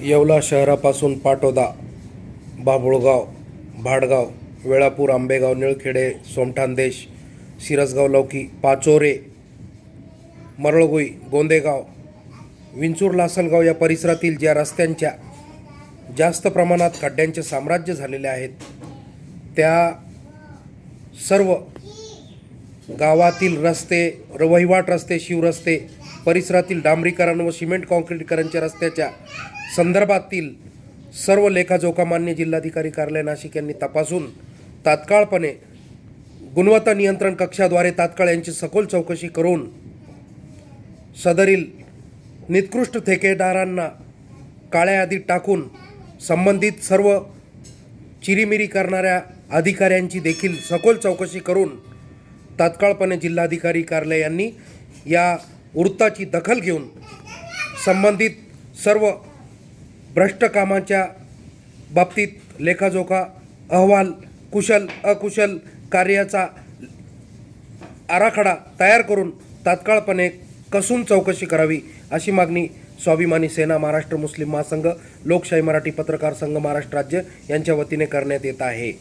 येवला शहरापासून पाटोदा बाभुळगाव भाडगाव वेळापूर आंबेगाव निळखेडे सोमठाणदेश सिरसगाव लौकी पाचोरे मरळगुई गोंदेगाव विंचूर लासलगाव या परिसरातील ज्या रस्त्यांच्या जास्त प्रमाणात खड्ड्यांचे साम्राज्य झालेले आहेत त्या सर्व गावातील रस्ते वहिवाट रस्ते शिवरस्ते परिसरातील डांबरीकरण व सिमेंट कॉन्क्रीटीकरणच्या रस्त्याच्या संदर्भातील सर्व लेखाजोखा मान्य जिल्हाधिकारी कार्यालय नाशिक यांनी तपासून तात्काळपणे गुणवत्ता नियंत्रण कक्षाद्वारे तात्काळ यांची सखोल चौकशी करून सदरील निकृष्ट ठेकेदारांना काळ्या यादीत टाकून संबंधित सर्व चिरीमिरी करणाऱ्या अधिकाऱ्यांची देखील सखोल चौकशी करून तात्काळपणे जिल्हाधिकारी कार्यालय यांनी या वृत्ताची दखल घेऊन संबंधित सर्व भ्रष्ट कामाच्या बाबतीत लेखाजोखा अहवाल कुशल अकुशल कार्याचा आराखडा तयार करून तात्काळपणे कसून चौकशी करावी अशी मागणी स्वाभिमानी सेना महाराष्ट्र मुस्लिम महासंघ लोकशाही मराठी पत्रकार संघ महाराष्ट्र राज्य यांच्या वतीने करण्यात येत आहे.